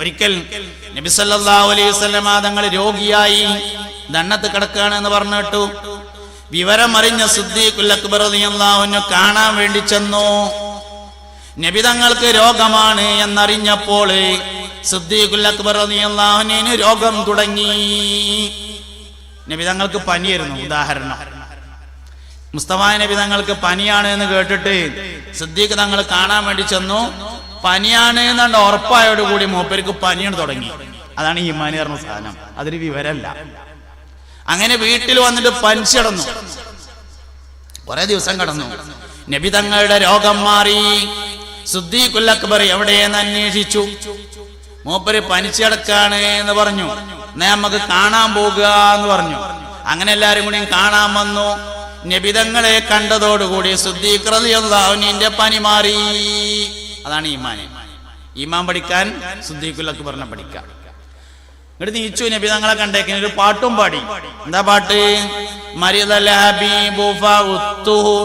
ഒരിക്കൽ നബി സല്ലല്ലാഹു അലൈഹി വസല്ലമ രോഗിയായി ദണ്ണത്ത് കിടക്കുകയാണ് എന്ന് പറഞ്ഞിട്ടു വിവരമറിഞ്ഞ സിദ്ദീഖുൽ അക്ബർ റളിയല്ലാഹു അൻഹു കാണാൻ വേണ്ടി ചെന്നു. നബി തങ്ങൾക്ക് രോഗമാണ് എന്നറിഞ്ഞപ്പോൾ സിദ്ദീഖുൽ അക്ബർ റളിയല്ലാഹു അൻഹുവിന് രോഗം തുടങ്ങി. നബി തങ്ങൾക്ക് പനിയായിരുന്നു ഉദാഹരണം. മുസ്തഫ നബി തങ്ങൾക്ക് പനിയാണ് എന്ന് കേട്ടിട്ട് സിദ്ദീഖ് തങ്ങൾ കാണാൻ വേണ്ടി ചെന്നു. പനിയാണ് എന്നാണ്ട് ഉറപ്പായോടുകൂടി മൂപ്പർക്ക് പനിയാണ് തുടങ്ങി. അതാണ് ഈമാനി പറഞ്ഞ സാധനം. അതൊരു വിവരമല്ല അങ്ങനെ വീട്ടിൽ വന്നിട്ട് പനിച്ചിടന്നു കുറെ ദിവസം കടന്നു. നബി തങ്ങളുടെ രോഗം മാറി. സുദ്ദീഖുൽ അക്ബർ എവിടെയെന്ന് അന്വേഷിച്ചു. മൂപ്പര് പനിച്ചടക്കാണ് എന്ന് പറഞ്ഞു. എന്നാ നമുക്ക് കാണാൻ പോകുക എന്ന് പറഞ്ഞു. അങ്ങനെ എല്ലാരും കൂടി കാണാൻ വന്നു. നബിതങ്ങളെ കണ്ടതോടുകൂടി സുദ്ദീഖ് റളിയല്ലാഹുവിന്റെ പനി മാറി. അതാണ് ഈമാൻ ഈമാൻ പഠിക്കാൻ സുദ്ദീഖുൽ അക്ബറിനെ പഠിക്കാം ഇങ്ങോട്ട് നീച്ചു നബി തങ്ങളെ കണ്ടേക്കിന് ഒരു പാട്ടും പാടി എന്താ പാട്ട് മരിദൽ ഹബീബു ഫഉത്തുഹു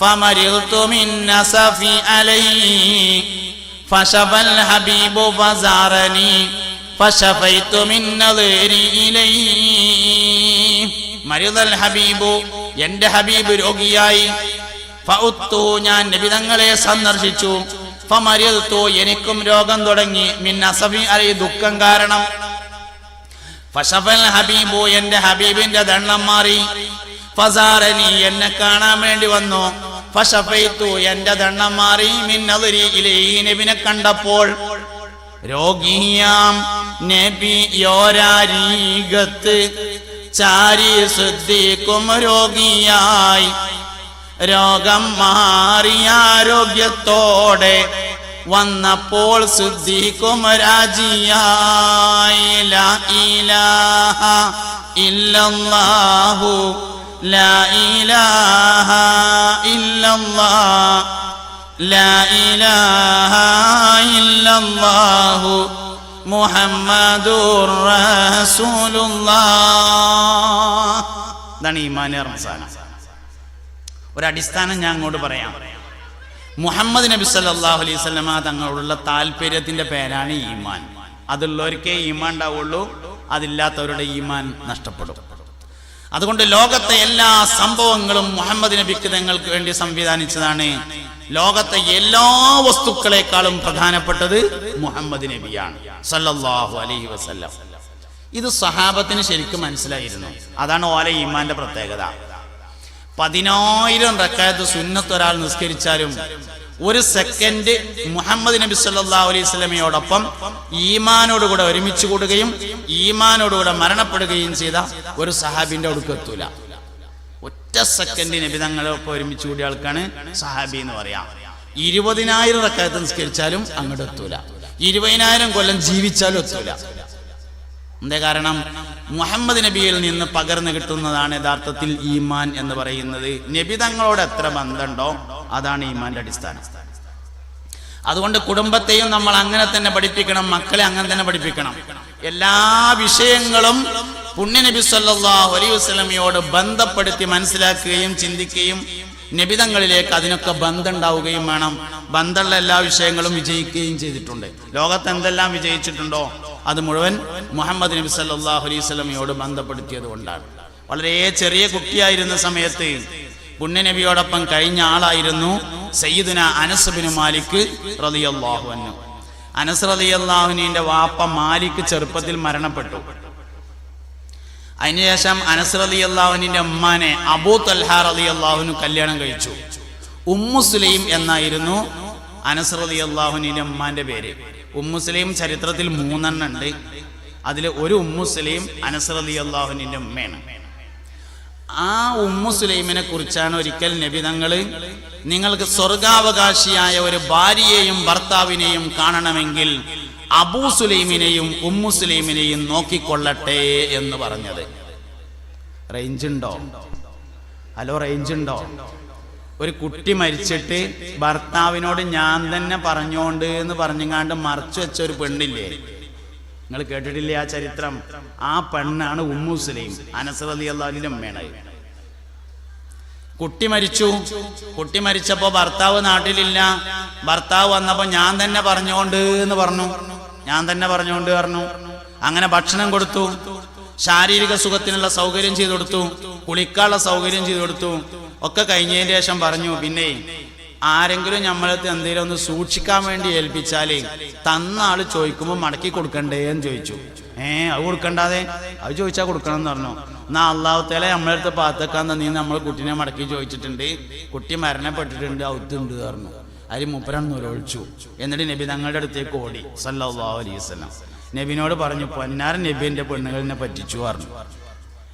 فمرضت من نسفي عليه فشفى الحبيب فزارني فشفيت من نظري إليه മരിദൽ ഹബീബു എന്റെ ഹബീബ് രോഗിയായി ഫഉത്തു ഞാൻ നബി തങ്ങളെ സന്ദർശിച്ചു ഫമരിദത്തു എനിക്കും രോഗം തുടങ്ങി. മിൻ അലി ദുഃഖം കാരണം. ഫഷഫൽ ഹബീബു എന്റെ ഹബീബിന്റെ ദണ്ണം മാറി. ഫസാറനി എന്നെ കാണാൻ വേണ്ടി വന്നു. ഫഷഫൈത്തു എന്റെ ദണ്ണം മാറി. മിന്നതിരി ഈ നബിനെ കണ്ടപ്പോൾ. രോഗിയാം നബി യോരാരീകത്ത് ചാരി ശ്രദ്ധിക്കും രോഗിയായി. രോഗം മാറിയ ആരോഗ്യത്തോടെ വന്നപ്പോൾ ശുദ്ധിക്കും രാജിയായില ഇലാഹ ഇല്ലല്ലാഹു ലാ ഇലാഹ ഇല്ലല്ലാ ലാ ഇലാഹ ഇല്ലല്ലാഹു മുഹമ്മദുർ റസൂലുള്ളാഹ്. ഇതാണ് ഒരടിസ്ഥാനം ഞാൻ അങ്ങോട്ട് പറയാം. മുഹമ്മദ് നബി സല്ലാഹു അലൈഹി വസല്ലമ തങ്ങളോടുള്ള താല്പര്യത്തിന്റെ പേരാണ് ഈമാൻ. അതുള്ളവർക്കേ ഈമാൻ ഉണ്ടാവുള്ളൂ അതില്ലാത്തവരുടെ ഈമാൻ നഷ്ടപ്പെടും. അതുകൊണ്ട് ലോകത്തെ എല്ലാ സംഭവങ്ങളും മുഹമ്മദ് നബിക്ക് തങ്ങൾക്ക് വേണ്ടി സംവിധാനിച്ചതാണ്. ലോകത്തെ എല്ലാ വസ്തുക്കളെക്കാളും പ്രധാനപ്പെട്ടത് മുഹമ്മദ് നബിയാണ് സല്ലല്ലാഹു അലൈഹി വസല്ലം. ഇത് സഹാബത്തിന് ശരിക്കും മനസ്സിലായിരുന്നു. അതാണ് ഓല ഈമാന്റെ പ്രത്യേകത. പതിനായിരം റക്കായത്ത് സുന്നത്ത് ഒരാൾ നിസ്കരിച്ചാലും ഒരു സെക്കൻഡ് മുഹമ്മദ് നബി സല്ലാ അലൈഹി സ്വലമയോടൊപ്പം ഈമാനോടുകൂടെ ഒരുമിച്ച് കൂടുകയും ഈമാനോടുകൂടെ മരണപ്പെടുകയും ചെയ്ത ഒരു സഹാബിന്റെ അടുക്ക് എത്തൂല. ഒറ്റ സെക്കൻഡ് നബി തങ്ങളൊപ്പം ഒരുമിച്ച് കൂടിയ ആൾക്കാണ് സഹാബി എന്ന് പറയാം. ഇരുപതിനായിരം റക്കായത്ത് നിസ്കരിച്ചാലും അങ്ങോട്ട് എത്തൂല. ഇരുപതിനായിരം കൊല്ലം ജീവിച്ചാലും എത്തൂല. എന്താ കാരണം? മുഹമ്മദ് നബിയിൽ നിന്ന് പകർന്നു കിട്ടുന്നതാണ് യഥാർത്ഥത്തിൽ ഈമാൻ എന്ന് പറയുന്നത്. നബി തങ്ങളോട് എത്ര ബന്ധമുണ്ടോ അതാണ് ഈമാന്റെ അടിസ്ഥാനം. അതുകൊണ്ട് കുടുംബത്തെയും നമ്മൾ അങ്ങനെ തന്നെ പഠിപ്പിക്കണം മക്കളെ അങ്ങനെ തന്നെ പഠിപ്പിക്കണം. എല്ലാ വിഷയങ്ങളും പുണ്യനബി സല്ലല്ലാഹു അലൈഹി വസല്ലമയോട് ബന്ധപ്പെടുത്തി മനസ്സിലാക്കുകയും ചിന്തിക്കുകയും നിബിതങ്ങളിലേക്ക് അതിനൊക്കെ ബന്ധം ഉണ്ടാവുകയും വേണം. ബന്ധമുള്ള എല്ലാ വിഷയങ്ങളും വിജയിക്കുകയും ചെയ്തിട്ടുണ്ട്. ലോകത്ത് എന്തെല്ലാം വിജയിച്ചിട്ടുണ്ടോ അത് മുഴുവൻ മുഹമ്മദ് നബി സല്ലാഹു അലൈഹി വസല്ലമയോട് ബന്ധപ്പെടുത്തിയത് കൊണ്ടാണ്. വളരെ ചെറിയ കുട്ടിയായിരുന്ന സമയത്ത് പുണ്യനബിയോടൊപ്പം കഴിഞ്ഞ ആളായിരുന്നു സയ്യിദുന അനസ് ബിൻ മാലിക് റളിയല്ലാഹു അൻഹു. അനസ് റളിയല്ലാഹുവിന്റെ വാപ്പ മാലിക് ചെറുപ്പത്തിൽ മരണപ്പെട്ടു. അതിനുശേഷം അനസ് റളിയല്ലാഹുവിന്റെ ഉമ്മാനെ അബൂ തൽഹ അള്ളാഹുനു കല്യാണം കഴിച്ചു. ഉമ്മു സുലൈം എന്നായിരുന്നു അനസ് റളിയല്ലാഹുവിന്റെ ഉമ്മാന്റെ പേര്. ഉമ്മു സുലൈം ചരിത്രത്തിൽ മൂന്നെണ്ണം ഉണ്ട്. അതിൽ ഒരു ഉമ്മു സുലൈം അനസ് റളിയല്ലാഹുവിന്റെ ഉമ്മയാണ്. ആ ഉമ്മുസ്ലൈമിനെ കുറിച്ചാണ് ഒരിക്കൽ നബി തങ്ങൾ നിങ്ങൾക്ക് സ്വർഗാവകാശിയായ ഒരു ഭാര്യയെയും ഭർത്താവിനെയും കാണണമെങ്കിൽ അബൂ സുലൈമിനെയും നോക്കിക്കൊള്ളട്ടെ എന്ന് പറഞ്ഞത്. റേഞ്ച് ഉണ്ടോ? ഹലോ റേഞ്ച് ഉണ്ടോ? ഒരു കുട്ടി മരിച്ചിട്ട് ഭർത്താവിനോട് ഞാൻ തന്നെ പറഞ്ഞോണ്ട് എന്ന് പറഞ്ഞുങ്ങാണ്ട് മറച്ചു വെച്ച ഒരു പെണ്ണില്ലേ? നിങ്ങൾ കേട്ടിട്ടില്ലേ ആ ചരിത്രം? ആ പെണ്ണാണ് ഉമ്മു അനസറലി അള്ളാഹിന്റെ അമ്മയാണ് കുട്ടി മരിച്ചു. കുട്ടി മരിച്ചപ്പോ ഭർത്താവ് നാട്ടിലില്ല. ഭർത്താവ് വന്നപ്പോ ഞാൻ തന്നെ പറഞ്ഞോണ്ട് എന്ന് പറഞ്ഞു. ഞാൻ തന്നെ പറഞ്ഞോണ്ട് പറഞ്ഞു. അങ്ങനെ ഭക്ഷണം കൊടുത്തു. ശാരീരിക സുഖത്തിനുള്ള സൗകര്യം ചെയ്തു കൊടുത്തു. കുളിക്കാനുള്ള സൗകര്യം ചെയ്തു കൊടുത്തു. ഒക്കെ കഴിഞ്ഞതിന് ശേഷം പറഞ്ഞു പിന്നെ ആരെങ്കിലും നമ്മളത് എന്തെങ്കിലും ഒന്ന് സൂക്ഷിക്കാൻ വേണ്ടി ഏൽപ്പിച്ചാലേ തന്ന ആൾ ചോദിക്കുമ്പോൾ മടക്കി കൊടുക്കണ്ടേ എന്ന് ചോദിച്ചു. ഏ അത് കൊടുക്കണ്ടാതെ? അത് ചോദിച്ചാൽ കൊടുക്കണം എന്ന് പറഞ്ഞു. എന്നാ അള്ളാഹുത്തേലെ നമ്മളടുത്ത് പാത്തക്കാൻ നീ നമ്മൾ കുട്ടീനെ മടക്കി ചോദിച്ചിട്ടുണ്ട്. കുട്ടി മരണപ്പെട്ടിട്ടുണ്ട് ഔത്തുണ്ട് പറഞ്ഞു. അതിൽ മുപ്പരാണ് നൂരൊഴിച്ചു എന്നിട്ട് നബി തങ്ങളുടെ അടുത്തേക്ക് ഓടി വസല്ലം. നബിനോട് പറഞ്ഞു പൊന്നാരൻ നബിന്റെ പെണ്ണുകളിനെ പറ്റിച്ചു പറഞ്ഞു.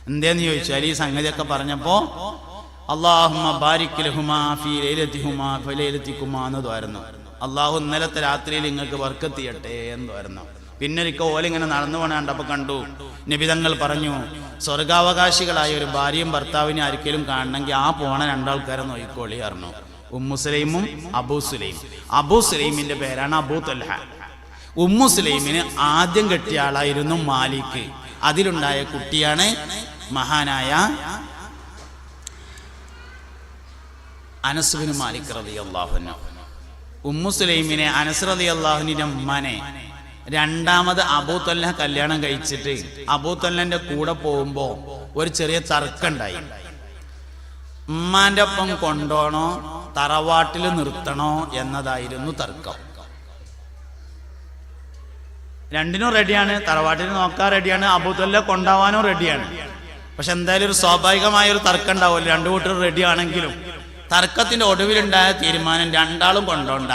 എന്തേന്ന് ചോദിച്ചാൽ ഈ സംഗതിയൊക്കെ പറഞ്ഞപ്പോ അള്ളാഹുമ്മ ബാരിക് ലഹുമാ ഫീ ലൈലത്തിഹുമാ ഫലൈലത്തിക്കുമാ എന്ന് തോരുന്നു അള്ളാഹു ഇന്നലത്തെ രാത്രിയിൽ നിങ്ങൾക്ക് വർക്കെത്തിയട്ടെ ചെയ്യട്ടെ എന്ന് തോരുന്നു പിന്നെ ഒരിക്കൽ ഓലിങ്ങനെ നടന്നു പോണ കണ്ടപ്പോ കണ്ടു. നിബിതങ്ങൾ പറഞ്ഞു സ്വർഗാവകാശികളായ ഒരു ഭാര്യയും ഭർത്താവിനെ ആർക്കെങ്കിലും കാണണമെങ്കിൽ ആ പോണ രണ്ടാൾക്കാരെ നോക്കിക്കോളി അറിഞ്ഞു ഉമ്മുസലൈമും അബൂസുലൈം അബൂസുലൈമിന്റെ അബൂ സുലൈമിന്റെ പേരാണ് അബൂ ഉമ്മുസലൈമിന് ഉമ്മു ആദ്യം കെട്ടിയ ആളായിരുന്നു മാലിക്. അതിലുണ്ടായ കുട്ടിയാണ് മഹാനായ അനസുബിന് മാലിക് റതി അള്ളാഹുന ഉമ്മു സുലൈമിനെ അനസ് റതി അള്ളാഹുവിന്റെ ഉമ്മാനെ രണ്ടാമത് അബൂത്തൊല്ല കല്യാണം കഴിച്ചിട്ട് അബൂത്തല്ലന്റെ കൂടെ പോകുമ്പോ ഒരു ചെറിയ തർക്കമുണ്ടായി ഉമ്മാന്റെ ഒപ്പം കൊണ്ടോണോ തറവാട്ടിൽ നിർത്തണോ എന്നതായിരുന്നു തർക്കം. രണ്ടിനും റെഡിയാണ് തറവാട്ടിൽ നോക്കാൻ റെഡിയാണ് അബൂത്തല്ല കൊണ്ടാവാനും റെഡിയാണ് പക്ഷെ എന്തായാലും ഒരു സ്വാഭാവികമായ ഒരു തർക്കം ഉണ്ടാവുമല്ലോ രണ്ടു കൂട്ടർ റെഡി തർക്കത്തിന്റെ ഒടുവിലുണ്ടായ തീരുമാനം രണ്ടാളും കൊണ്ടോണ്ട.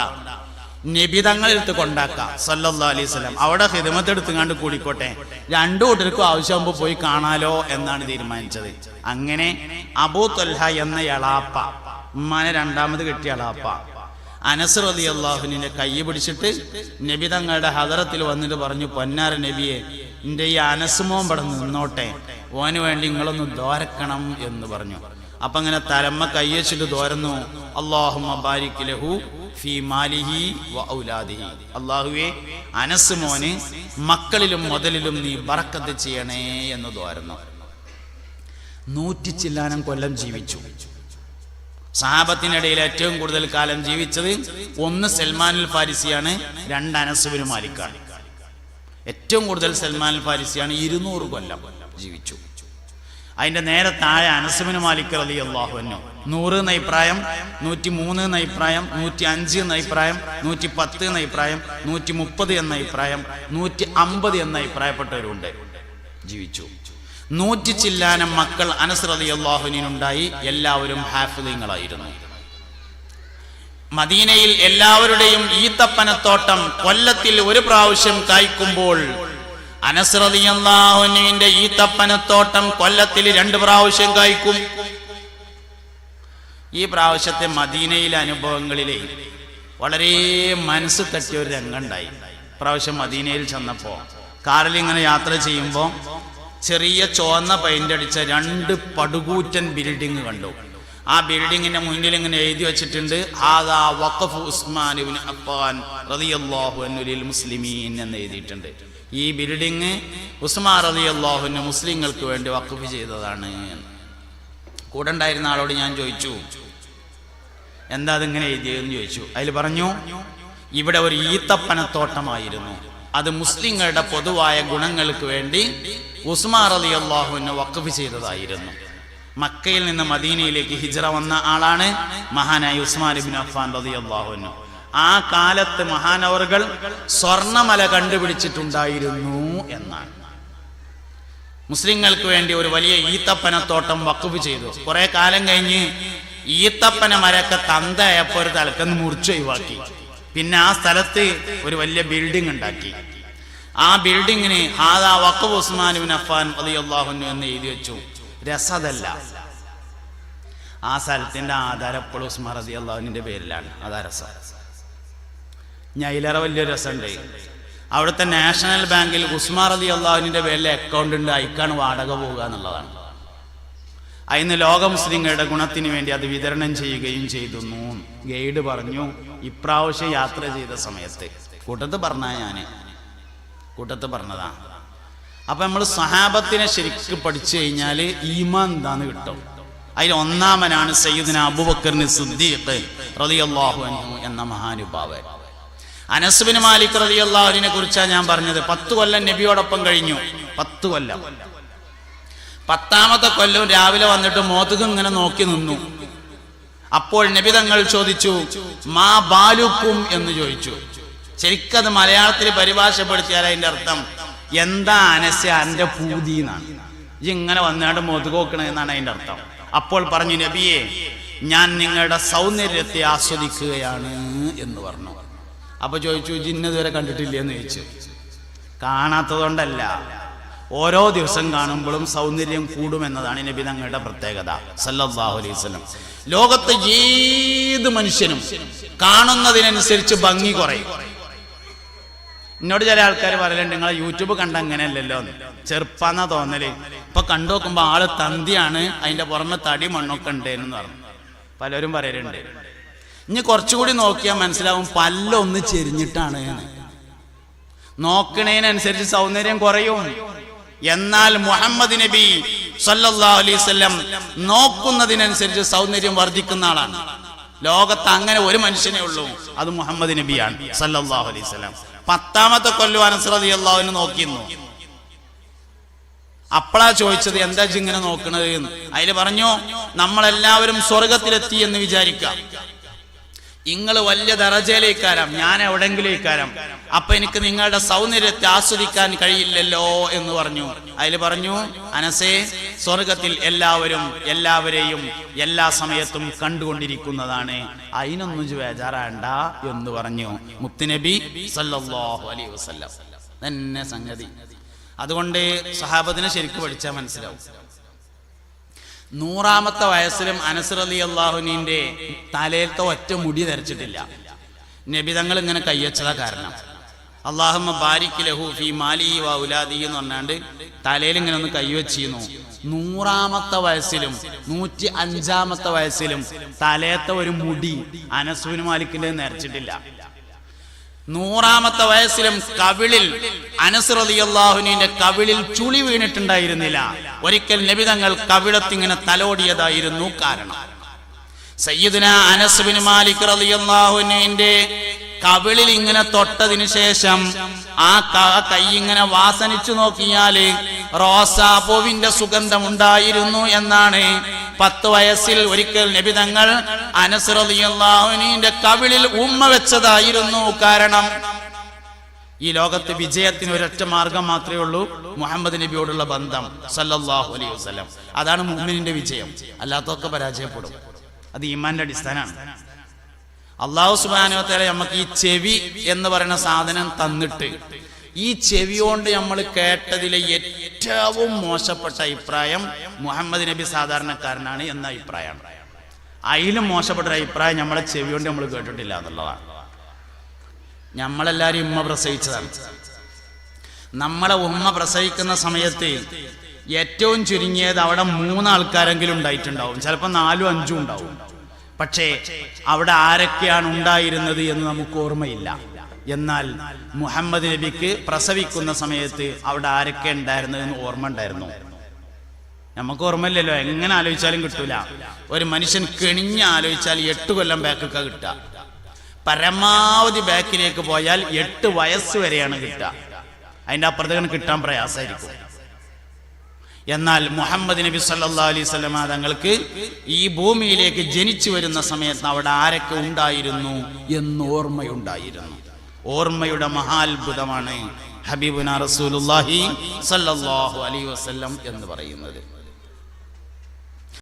നിബിതങ്ങൾ എടുത്ത് കൊണ്ടാക്കാം. സല്ലല്ലാ അലൈഹി സ്വലം അവിടെ ഹിദമത്ത് എടുത്തുകൊണ്ട് കൂടിക്കോട്ടെ. രണ്ടു കൂട്ടർക്കും ആവശ്യമാകുമ്പോൾ പോയി കാണാലോ എന്നാണ് തീരുമാനിച്ചത്. അങ്ങനെ അബൂ തൊൽഹ എന്ന എളാപ്പ ഉമ്മാനെ രണ്ടാമത് കിട്ടിയ എളാപ്പ അനസ് റതി അള്ളാഹുവിനെ കൈ പിടിച്ചിട്ട് നബി തങ്ങളുടെ ഹദറത്തിൽ വന്നിട്ട് പറഞ്ഞു പൊന്നാര നബിയെ എന്റെ ഈ അനസുമോൻ ഇവിടെ നിന്നോട്ടെ. ഓന് വേണ്ടി നിങ്ങളൊന്ന് ദോരക്കണം എന്ന് പറഞ്ഞു. അപ്പൊ അങ്ങനെ തലമ്മ കയ്യച്ചിട്ട് തോരുന്നു. അള്ളാഹുമ്മ ബാരിക് ലഹു മാലിഹി വ ഔലാദിഹി. അള്ളാഹുവെ അനസ് മോന് മക്കളിലും മുതലിലും നീ ബറക്കത്ത് ചെയ്യണേ എന്ന് തോരുന്നു. നൂറ്റി ചില്ലാനം കൊല്ലം ജീവിച്ചു. സഹാബത്തിനിടയിൽ ഏറ്റവും കൂടുതൽ കാലം ജീവിച്ചത് ഒന്ന് സൽമാനുൽ ഫാരിസിയാണ് രണ്ട് അനസുബിന് മാലിക്കാണ്. ഏറ്റവും കൂടുതൽ സൽമാനുൽ ഫാരിസിയാണ് ഇരുന്നൂറ് കൊല്ലം ജീവിച്ചു. അതിന്റെ നേരെ താഴെ അനസുബിന് മാലിക് അലി അള്ളാഹുവിനു നൂറ് എന്ന അഭിപ്രായം നൂറ്റി മൂന്ന് എന്ന അഭിപ്രായം നൂറ്റി അഞ്ച് എന്ന അഭിപ്രായം നൂറ്റി പത്ത് എന്ന അഭിപ്രായം നൂറ്റി മുപ്പത് എന്ന അഭിപ്രായം നൂറ്റി അമ്പത് എന്ന അഭിപ്രായപ്പെട്ടവരുണ്ട് ജീവിച്ചു. നൂറ്റി ചില്ലാനം മക്കൾ അനസ് അലി അള്ളാഹുനുണ്ടായി എല്ലാവരും ഹാഫിലിങ്ങളായിരുന്നു മദീനയിൽ എല്ലാവരുടെയും ഈത്തപ്പനത്തോട്ടം കൊല്ലത്തിൽ ഒരു പ്രാവശ്യം കായ്ക്കുമ്പോൾ അനസ് ഈ തപ്പനത്തോട്ടം കൊല്ലത്തിൽ രണ്ട് പ്രാവശ്യം കായ്ക്കും ഈ പ്രാവശ്യത്തെ മദീനയിലെ അനുഭവങ്ങളിലെ വളരെ മനസ്സ് തട്ടിയ ഒരു രംഗമുണ്ടായി പ്രാവശ്യം മദീനയിൽ ചെന്നപ്പോ കാറിൽ ഇങ്ങനെ യാത്ര ചെയ്യുമ്പോൾ ചെറിയ ചുവന്ന പെയിന്റ് അടിച്ച രണ്ട് പടുകൂറ്റൻ ബിൽഡിംഗ് കണ്ടു. ആ ബിൽഡിങ്ങിന്റെ മുന്നിൽ ഇങ്ങനെ എഴുതി വെച്ചിട്ടുണ്ട് ആദാ വഖഫ് ഉസ്മാൻ ഇബ്നു അഫ്ഫാൻ റളിയല്ലാഹു അൻഹു ലിൽ മുസ്ലിമീൻ എന്ന് എഴുതിയിട്ടുണ്ട്. ഈ ബിൽഡിങ് ഉസ്മാൻ അലി അള്ളാഹുവിന് മുസ്ലിങ്ങൾക്ക് വേണ്ടി വഖഫ് ചെയ്തതാണ് കൂടെ ഉണ്ടായിരുന്ന ആളോട് ഞാൻ ചോദിച്ചു എന്താ അതിങ്ങനെ എഴുതിയതെന്ന് ചോദിച്ചു? അതിൽ പറഞ്ഞു ഇവിടെ ഒരു ഈത്തപ്പനത്തോട്ടമായിരുന്നു. അത് മുസ്ലിങ്ങളുടെ പൊതുവായ ഗുണങ്ങൾക്ക് വേണ്ടി ഉസ്മാർ അലി അള്ളാഹുവിന് വഖഫ് ചെയ്തതായിരുന്നു. മക്കയിൽ നിന്ന് മദീനയിലേക്ക് ഹിജറ വന്ന ആളാണ് മഹാനായി ഉസ്മാൻ ബിൻ അഫ്ഫാൻ റതി അള്ളാഹുവിനു ആ കാലത്ത് മഹാനവറുകൾ സ്വർണമല കണ്ടുപിടിച്ചിട്ടുണ്ടായിരുന്നു എന്നാണ്. മുസ്ലിങ്ങൾക്ക് വേണ്ടി ഒരു വലിയ ഈത്തപ്പനത്തോട്ടം വക്കുഫ് ചെയ്തു. കുറെ കാലം കഴിഞ്ഞ് ഈത്തപ്പന മരൊക്കെ തന്തയപ്പോ ഒരു തലക്കന്ന് മുറിച്ച് ഒഴിവാക്കി. പിന്നെ ആ സ്ഥലത്ത് ഒരു വലിയ ബിൽഡിംഗ് ഉണ്ടാക്കി. ആ ബിൽഡിങ്ങിന് ഹാദാ വഖഫ് ഉസ്മാൻ ബിൻ അഫ്ഫാൻ റളിയല്ലാഹു എന്ന് എഴുതി വെച്ചു. രസതല്ല. ആ സ്ഥലത്തിന്റെ ആധാരം എപ്പോഴും ഉസ്മാൻ റതി അള്ളാഹുവിന്റെ പേരിലാണ്. അതാ രസം. ഞാൻ വലിയൊരു വലിയ രസമുണ്ട്. അവിടുത്തെ നാഷണൽ ബാങ്കിൽ ഉസ്മാർ അലി അള്ളാഹുവിന്റെ പേരിലെ അക്കൗണ്ട് ഉണ്ട്. അയക്കാണ് വാടക പോവുക എന്നുള്ളതാണ്. അതിന് ലോക മുസ്ലിങ്ങളുടെ ഗുണത്തിന് വേണ്ടി അത് വിതരണം ചെയ്യുകയും ചെയ്തു ഗൈഡ് പറഞ്ഞു ഇപ്രാവശ്യം യാത്ര ചെയ്ത സമയത്ത്. കൂട്ടത്ത് പറഞ്ഞ ഞാൻ. കൂട്ടത്ത് പറഞ്ഞതാ. അപ്പൊ നമ്മൾ സഹാബത്തിനെ ശരിക്കും പഠിച്ചു കഴിഞ്ഞാൽ ഈമാൻ എന്താന്ന് കിട്ടും. അതിൽ ഒന്നാമനാണ് സയ്യിദിന അബുബക്കറിന് സുദ്ദീഖ് അൻഹു എന്ന മഹാനുഭാവൻ. അനസ്ബിന് മാലിക് റതി അള്ളാഹുവിനെ കുറിച്ചാണ് ഞാൻ പറഞ്ഞത്. പത്ത് കൊല്ലം നബിയോടൊപ്പം കഴിഞ്ഞു. പത്ത് കൊല്ലം. പത്താമത്തെ കൊല്ലം രാവിലെ വന്നിട്ട് മോതുകം ഇങ്ങനെ നോക്കി നിന്നു. അപ്പോൾ നബി തങ്ങൾ ചോദിച്ചു മാ ബാലുക്കും? എന്ന് ചോദിച്ചു. ശരിക്കത് മലയാളത്തിൽ പരിഭാഷപ്പെടുത്തിയാൽ അതിന്റെ അർത്ഥം എന്താ അനസ്യ അന്റെ പൂതി എന്നാണ്. ഇങ്ങനെ വന്നാണ്ട് മോതുകോക്കണേ എന്നാണ് അതിന്റെ അർത്ഥം. അപ്പോൾ പറഞ്ഞു നബിയെ ഞാൻ നിങ്ങളുടെ സൗന്ദര്യത്തെ ആസ്വദിക്കുകയാണ് എന്ന് പറഞ്ഞു. അപ്പൊ ചോദിച്ചു ജിന്നതുവരെ കണ്ടിട്ടില്ല എന്ന് ചോദിച്ചു. കാണാത്തതുകൊണ്ടല്ല. ഓരോ ദിവസം കാണുമ്പോഴും സൗന്ദര്യം കൂടുമെന്നതാണ് നബി തങ്ങളുടെ പ്രത്യേകത. സല്ലല്ലാഹു അലൈഹി വസല്ലം. ലോകത്തെ ഏത് മനുഷ്യനും കാണുന്നതിനനുസരിച്ച് ഭംഗി കുറയും. എന്നോട് ചില ആൾക്കാർ പറയലുണ്ട് നിങ്ങൾ യൂട്യൂബ് കണ്ട അങ്ങനെയല്ലല്ലോ ചെറുപ്പാന്നാ തോന്നൽ. ഇപ്പൊ കണ്ടു നോക്കുമ്പോ ആൾ തന്തിയാണ് അതിന്റെ പുറമെ തടി മണ്ണൊക്കെ ഉണ്ടേന്ന് പറഞ്ഞു. പലരും പറയലുണ്ട്. ഇനി കുറച്ചുകൂടി നോക്കിയാൽ മനസ്സിലാവും പല്ലൊന്ന് ചെരിഞ്ഞിട്ടാണ് നോക്കണേനനുസരിച്ച് സൗന്ദര്യം കുറയും. എന്നാൽ മുഹമ്മദ് നബി സല്ലല്ലാഹു അലൈഹി വസല്ലം നോക്കുന്നതിനനുസരിച്ച് സൗന്ദര്യം വർദ്ധിക്കുന്ന ആളാണ്. ലോകത്ത് അങ്ങനെ ഒരു മനുഷ്യനെ ഉള്ളൂ. അത് മുഹമ്മദ് നബിയാണ് സല്ലാഹു അലൈഹി പത്താമത്തെ കൊല്ലം അനസ്രതി അള്ളാഹുവിന് നോക്കിയിരുന്നു. അപ്പളാ ചോദിച്ചത് എന്താ ഇങ്ങനെ നോക്കണത്? എന്ന്. അതിൽ പറഞ്ഞു നമ്മളെല്ലാവരും സ്വർഗത്തിലെത്തി എന്ന് വിചാരിക്കാം. നിങ്ങൾ വലിയ ദറജയിലേക്കാരം ഞാൻ എവിടെങ്കിലും എവിടെങ്കിലേക്കാരം. അപ്പൊ എനിക്ക് നിങ്ങളുടെ സൗന്ദര്യത്തെ ആസ്വദിക്കാൻ കഴിയില്ലല്ലോ എന്ന് പറഞ്ഞു. അതിൽ പറഞ്ഞു അനസേ സ്വർഗത്തിൽ എല്ലാവരും എല്ലാവരെയും എല്ലാ സമയത്തും കണ്ടുകൊണ്ടിരിക്കുന്നതാണ്. അതിനൊന്നും ബേജാറാണ്ട എന്ന് പറഞ്ഞു. മുത്തുനബി സല്ലല്ലാഹു അലൈഹി വസല്ലം. തന്നെ സംഗതി. അതുകൊണ്ട് സഹാബത്തിനെ ശരിക്കും പഠിച്ചാൽ മനസ്സിലാവും. നൂറാമത്തെ വയസ്സിലും അനസർ അലി അള്ളാഹുനീന്റെ തലയിലത്തെ ഒറ്റ മുടി ധരിച്ചിട്ടില്ല. നബിതങ്ങൾ ഇങ്ങനെ കയ്യച്ചതാ കാരണം. അള്ളാഹുമ്മ ബാരിക് ലഹു ഫി മാലി വ എന്ന് പറഞ്ഞാണ്ട് തലയിൽ ഇങ്ങനെ ഒന്ന് കൈവച്ചിരുന്നു നൂറാമത്തെ വയസ്സിലും നൂറ്റി അഞ്ചാമത്തെ വയസ്സിലും തലയത്തെ ഒരു മുടി അനസുവിന് മാലിക്കിന്റെ നരച്ചിട്ടില്ല നൂറാമത്തെ വയസ്സിലും കവിളിൽ അനസ്രതിയല്ലാഹുവിന്റെ കവിളിൽ ചുളി വീണിട്ടുണ്ടായിരുന്നില്ല. ഒരിക്കൽ നബിതങ്ങൾ കവിളത്തിങ്ങനെ തലോടിയതായിരുന്നു കാരണം. സയ്യിദിന അനസ് ബിൻ മാലിക് റളിയല്ലാഹുവിന്റെ കവിളിൽ ഇങ്ങനെ തൊട്ടതിനു ശേഷം ആ ക- ഇങ്ങനെ വാസനിച്ചു നോക്കിയാൽ റോസാപ്പൂവിന്റെ സുഗന്ധം ഉണ്ടായിരുന്നു എന്നാണ് പത്ത് വയസ്സിൽ ഒരിക്കൽ നബിതങ്ങൾ അനസ് റളിയല്ലാഹുവിന്റെ കവിളിൽ ഉമ്മ വെച്ചതായിരുന്നു കാരണം. ഈ ലോകത്ത് വിജയത്തിന് ഒരൊറ്റ മാർഗം മാത്രമേ ഉള്ളൂ മുഹമ്മദ് നബിയോടുള്ള ബന്ധം സല്ലല്ലാഹു അലൈഹി വസല്ലം. അതാണ് മുഅ്മിനിന്റെ വിജയം. അല്ലാത്തൊക്കെ പരാജയപ്പെടും. അത് ഈമാന്റെ അടിസ്ഥാനമാണ്. അള്ളാഹു സുബാനുവത്തേലെ നമുക്ക് ഈ ചെവി എന്ന് പറയുന്ന സാധനം തന്നിട്ട് ഈ ചെവി കൊണ്ട് നമ്മൾ കേട്ടതിലെ ഏറ്റവും മോശപ്പെട്ട അഭിപ്രായം മുഹമ്മദ് നബി സാധാരണക്കാരനാണ് എന്ന അഭിപ്രായമാണ്. അതിലും മോശപ്പെട്ട അഭിപ്രായം നമ്മളെ ചെവി കൊണ്ട് നമ്മൾ കേട്ടിട്ടില്ല എന്നുള്ളതാണ്. നമ്മളെല്ലാരും ഉമ്മ പ്രസവിച്ചതാണ്. നമ്മളെ ഉമ്മ പ്രസവിക്കുന്ന സമയത്ത് ഏറ്റവും ചുരുങ്ങിയത് അവിടെ മൂന്നാൾക്കാരെങ്കിലും ഉണ്ടായിട്ടുണ്ടാവും. ചിലപ്പോൾ നാലും അഞ്ചും ഉണ്ടാവും. പക്ഷേ അവിടെ ആരൊക്കെയാണ് ഉണ്ടായിരുന്നത് എന്ന് നമുക്ക് ഓർമ്മയില്ല. എന്നാൽ മുഹമ്മദ് നബിക്ക് പ്രസവിക്കുന്ന സമയത്ത് അവിടെ ആരൊക്കെ ഉണ്ടായിരുന്നു എന്ന് ഓർമ്മ ഉണ്ടായിരുന്നു. നമുക്ക് ഓർമ്മയില്ലല്ലോ എങ്ങനെ ആലോചിച്ചാലും കിട്ടൂല. ഒരു മനുഷ്യൻ കെണിഞ്ഞ് ആലോചിച്ചാൽ എട്ട് കൊല്ലം ബാക്കൊക്കെ കിട്ടുക. പരമാവധി ബാക്കിലേക്ക് പോയാൽ എട്ട് വയസ്സ് വരെയാണ് കിട്ടുക. അതിന്റെ അപ്പുറത്തേക്ക് കിട്ടാൻ പ്രയാസമായിരിക്കും. എന്നാൽ മുഹമ്മദ് നബി സല്ലാ അലൈഹി സ്വലമ തങ്ങൾക്ക് ഈ ഭൂമിയിലേക്ക് ജനിച്ചു വരുന്ന സമയത്ത് അവിടെ ആരൊക്കെ ഉണ്ടായിരുന്നു എന്ന് ഓർമ്മയുണ്ടായിരുന്നു. ഓർമ്മയുടെ മഹാത്ഭുതമാണ് ഹബീബുന റസൂലുള്ളാഹി സല്ലല്ലാഹു അലൈഹി വസല്ലം എന്ന് പറയുന്നത്.